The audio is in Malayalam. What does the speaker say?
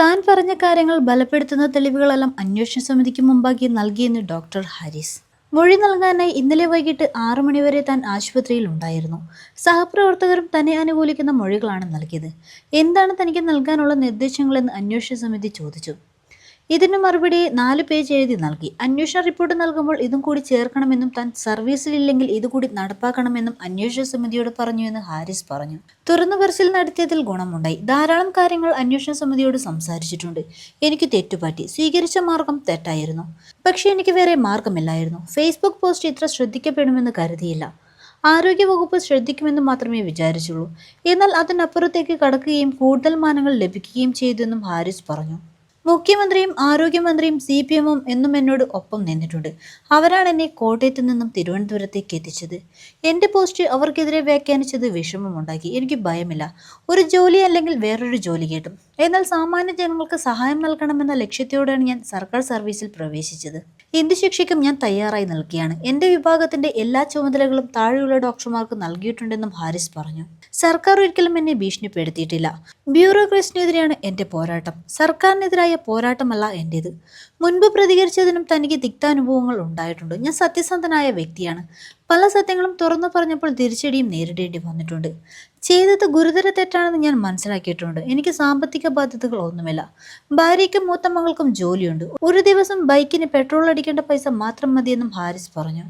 താൻ പറഞ്ഞ കാര്യങ്ങൾ ബലപ്പെടുത്തുന്ന തെളിവുകളെല്ലാം അന്വേഷണ സമിതിക്ക് മുമ്പാകെ നൽകിയെന്ന് ഡോക്ടർ ഹാരിസ്. മൊഴി നൽകാനായി ഇന്നലെ വൈകിട്ട് ആറു മണിവരെ താൻ ആശുപത്രിയിൽ ഉണ്ടായിരുന്നു. സഹപ്രവർത്തകരും തന്നെ അനുകൂലിക്കുന്ന മൊഴികളാണ് നൽകിയത്. എന്താണ് തനിക്ക് നൽകാനുള്ള നിർദ്ദേശങ്ങളെന്ന് അന്വേഷണ സമിതി ചോദിച്ചു. ഇതിന് മറുപടി നാല് പേജ് എഴുതി നൽകി. അന്വേഷണ റിപ്പോർട്ട് നൽകുമ്പോൾ ഇതും കൂടി ചേർക്കണമെന്നും താൻ സർവീസിലില്ലെങ്കിൽ ഇതുകൂടി നടപ്പാക്കണമെന്നും അന്വേഷണ സമിതിയോട് പറഞ്ഞുവെന്ന് ഹാരിസ് പറഞ്ഞു. തുറന്നു പരിശീലനം നടത്തിയതിൽ ഗുണമുണ്ടായി. ധാരാളം കാര്യങ്ങൾ അന്വേഷണ സമിതിയോട് സംസാരിച്ചിട്ടുണ്ട്. എനിക്ക് തെറ്റുപറ്റി. സ്വീകരിച്ച മാർഗം തെറ്റായിരുന്നു. പക്ഷേ എനിക്ക് വേറെ മാർഗമില്ലായിരുന്നു. ഫേസ്ബുക്ക് പോസ്റ്റ് ഇത്ര ശ്രദ്ധിക്കപ്പെടുമെന്ന് കരുതിയില്ല. ആരോഗ്യവകുപ്പ് ശ്രദ്ധിക്കുമെന്ന് മാത്രമേ വിചാരിച്ചുള്ളൂ. എന്നാൽ അതിനപ്പുറത്തേക്ക് കടക്കുകയും കൂടുതൽ മാനങ്ങൾ ലഭിക്കുകയും ചെയ്തുവെന്നും ഹാരിസ് പറഞ്ഞു. മുഖ്യമന്ത്രിയും ആരോഗ്യമന്ത്രിയും സി പി എമ്മും എന്നും എന്നോട് ഒപ്പം നിന്നിട്ടുണ്ട്. അവരാണ് എന്നെ കോട്ടയത്ത് നിന്നും തിരുവനന്തപുരത്തേക്ക് എത്തിച്ചത്. എന്റെ പോസ്റ്റ് അവർക്കെതിരെ വ്യാഖ്യാനിച്ചത് വിഷമമുണ്ടാക്കി എനിക്ക് ഭയമില്ല. ഒരു ജോലി അല്ലെങ്കിൽ വേറൊരു ജോലി കേട്ടും. എന്നാൽ സാമാന്യ ജനങ്ങൾക്ക് സഹായം നൽകണമെന്ന ലക്ഷ്യത്തോടെയാണ് ഞാൻ സർക്കാർ സർവീസിൽ പ്രവേശിച്ചത്. എന്ത് ശിക്ഷയ്ക്കും ഞാൻ തയ്യാറായി നൽകിയാണ് എന്റെ വിഭാഗത്തിന്റെ എല്ലാ ചുമതലകളും താഴെയുള്ള ഡോക്ടർമാർക്ക് നൽകിയിട്ടുണ്ടെന്നും ഹാരിസ് പറഞ്ഞു. സർക്കാർ ഒരിക്കലും എന്നെ ഭീഷണിപ്പെടുത്തിയിട്ടില്ല. ബ്യൂറോക്രസിനെതിരെയാണ് എന്റെ പോരാട്ടം. സർക്കാരിനെതിരായ പോരാട്ടമല്ല എന്റേത്. മുൻപ് പ്രതികരിച്ചതിനും തനിക്ക് തിക്താനുഭവങ്ങൾ ഉണ്ടായിട്ടുണ്ട്. ഞാൻ സത്യസന്ധനായ വ്യക്തിയാണ്. പല സത്യങ്ങളും തുറന്നു പറഞ്ഞപ്പോൾ തിരിച്ചടിയും നേരിടേണ്ടി വന്നിട്ടുണ്ട്. ചെയ്തത് ഗുരുതര തെറ്റാണെന്ന് ഞാൻ മനസ്സിലാക്കിയിട്ടുണ്ട്. എനിക്ക് സാമ്പത്തിക ബാധ്യതകൾ ഒന്നുമില്ല. ഭാര്യയ്ക്കും മൂത്ത മകൾക്കും ജോലിയുണ്ട്. ഒരു ദിവസം ബൈക്കിന് പെട്രോൾ അടിക്കേണ്ട പൈസ മാത്രം മതിയെന്നും ഹാരിസ് പറഞ്ഞു.